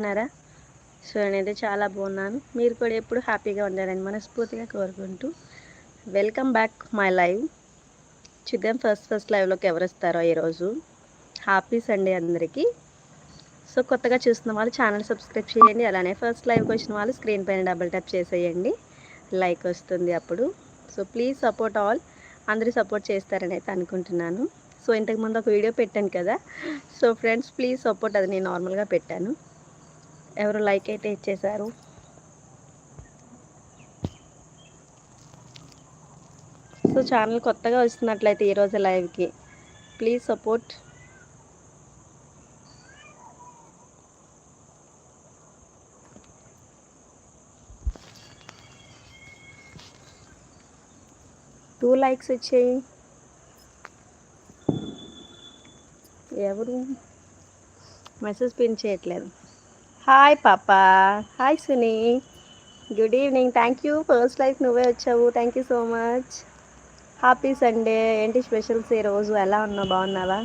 ఉన్నారా సో నేనైతే చాలా బాగున్నాను. మీరు కూడా ఎప్పుడు హ్యాపీగా ఉండాలని మనస్ఫూర్తిగా కోరుకుంటూ వెల్కమ్ బ్యాక్ మై లైవ్. చూద్దాం ఫస్ట్ ఫస్ట్ లైవ్లోకి ఎవరు వస్తారో ఈరోజు. హ్యాపీ సండే అందరికీ. సో కొత్తగా చూస్తున్న వాళ్ళు ఛానల్ సబ్స్క్రైబ్ చేయండి. అలానే ఫస్ట్ లైవ్కి వచ్చిన వాళ్ళు స్క్రీన్ పైన డబుల్ ట్యాప్ చేసేయండి. లైక్ వస్తుంది అప్పుడు. So please support all. అందరూ సపోర్ట్ చేస్తారని అయితే అనుకుంటున్నాను. సో ఇంతకుముందు ఒక వీడియో పెట్టాను కదా. సో ఫ్రెండ్స్ ప్లీజ్ సపోర్ట్ అది నేను నార్మల్గా పెట్టాను. ఎవరు లైక్ అయితే ఇచ్చేశారు? సో ఛానల్ కొత్తగా వస్తున్నట్లయితే ఈరోజు లైవ్కి. Please support. టూ లైక్స్ వచ్చాయి ఎవరు? మెసేజ్ పిన్ చేయట్లేదు. హాయ్ పాపా hi Suni good evening thank you first life నువ్వే వచ్చావు. Thank you so much happy Sunday ఏంటి స్పెషల్స్ ఈరోజు ఎలా ఉన్నావు? బాగున్నావా?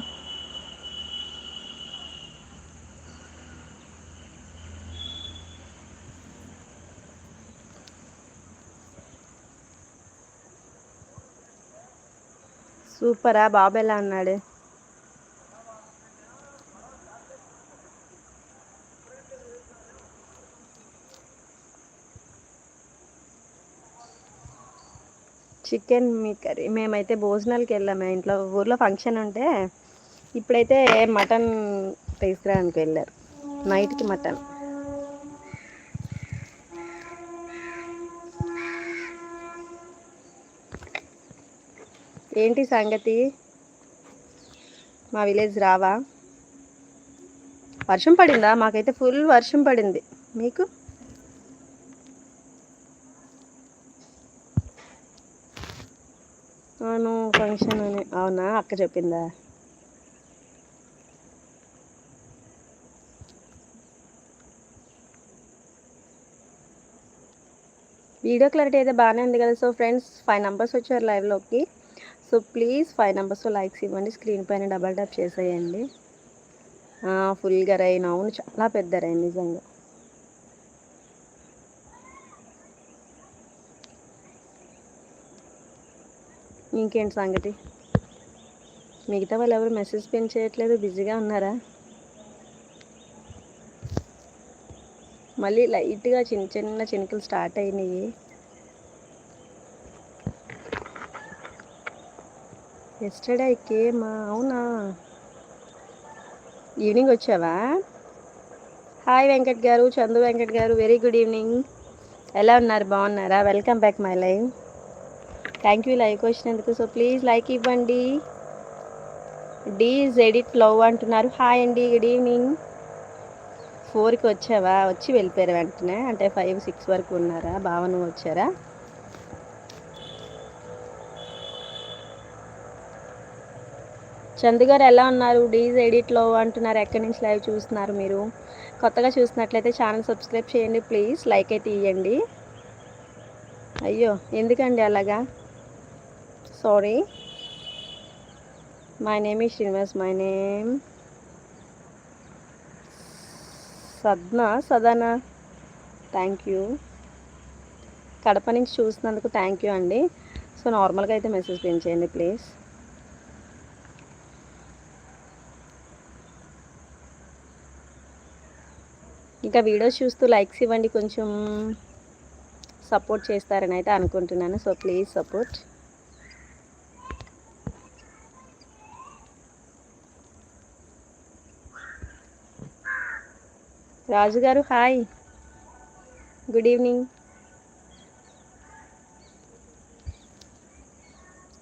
సూపరా బాబు ఎలా ఉన్నాడు? చికెన్ మీ కర్రీ. మేమైతే భోజనాలకి వెళ్ళాము. ఇంట్లో ఊర్లో ఫంక్షన్ ఉంటే ఇప్పుడైతే మటన్ తీసుకురానికి వెళ్ళారు. నైట్కి మటన్. ఏంటి సంగతి? మా విలేజ్ రావా? వర్షం పడిందా? మాకైతే ఫుల్ వర్షం పడింది. మీకు? అవును ఫంక్షన్ అని. అవునా? అక్క చెప్పిందా? వీడియో క్లారిటీ అయితే బాగానే ఉంది కదా. సో ఫ్రెండ్స్ ఫైవ్ నెంబర్స్ వచ్చారు లైవ్లోకి so please five numbers likes ఇవ్వండి. స్క్రీన్ పైన డబల్ ట్యాప్ చేసేయండి. ఫుల్గా రైన్ అవును చాలా పెద్ద రైన్ నిజంగా. ఇంకేంటి సంగతి? మిగతా వాళ్ళు ఎవరు మెసేజ్ పెన్ చేయట్లేదు బిజీగా ఉన్నారా? మళ్ళీ లైట్గా చిన్న చిన్న చినుకులు స్టార్ట్ అయినాయి. ఎస్టర్డే కేమా అవునా? ఈవినింగ్ వచ్చావా? హాయ్ వెంకట్ గారు చందు వెంకట్ గారు వెరీ గుడ్ ఈవినింగ్ ఎలా ఉన్నారు? బాగున్నారా? Welcome back my live thank you like వచ్చినందుకు. సో ప్లీజ్ లైక్ ఇవ్వండి. డీజ్ ఎడిట్ లవ్ అంటున్నారు. హాయ్ అండి గుడ్ ఈవినింగ్ ఫోర్కి వచ్చావా? వచ్చి వెళ్ళిపోయారు వెంటనే? అంటే ఫైవ్ సిక్స్ వరకు ఉన్నారా? భావన వచ్చారా? చందు గారు ఎలా ఉన్నారు? డీజ్ ఎడిట్లో అంటున్నారు. ఎక్కడి నుంచి లైవ్ చూస్తున్నారు మీరు? కొత్తగా చూసినట్లయితే ఛానల్ సబ్స్క్రైబ్ చేయండి ప్లీజ్ లైక్ అయితే ఇవ్వండి అయ్యో ఎందుకండి అలాగా? Sorry. My name is Srinivas. My name Sadhna Sadhana thank you Kadapa నుంచి చూసినందుకు థ్యాంక్ యూ అండి. సో నార్మల్గా అయితే మెసేజ్ పెంచేయండి ప్లీజ్ ఇంకా వీడియోస్ చూస్తూ లైక్స్ ఇవ్వండి కొంచెం సపోర్ట్ చేస్తారని అయితే అనుకుంటున్నాను. So please support Raju garu hi. Good evening.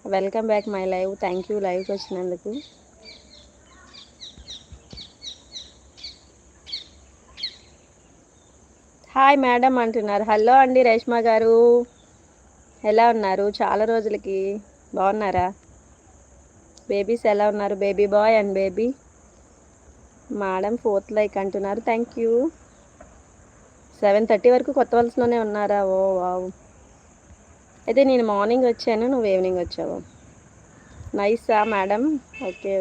Welcome back my live. Thank you లైవ్కి వచ్చినందుకు. హాయ్ మేడం అంటున్నారు. హలో అండి రేష్మా గారు. ఎలా ఉన్నారు? చాలా రోజులకి. బాగున్నారా? బేబీస్ ఎలా ఉన్నారు? Baby boy and baby. Madam fourth like అంటున్నారు. థ్యాంక్ యూ సెవెన్ థర్టీ వరకు కొత్త వలసలోనే ఉన్నారా? Oh wow. అయితే నేను మార్నింగ్ వచ్చాను నువ్వు ఈవినింగ్ వచ్చావు. నైసా మేడం. ఓకే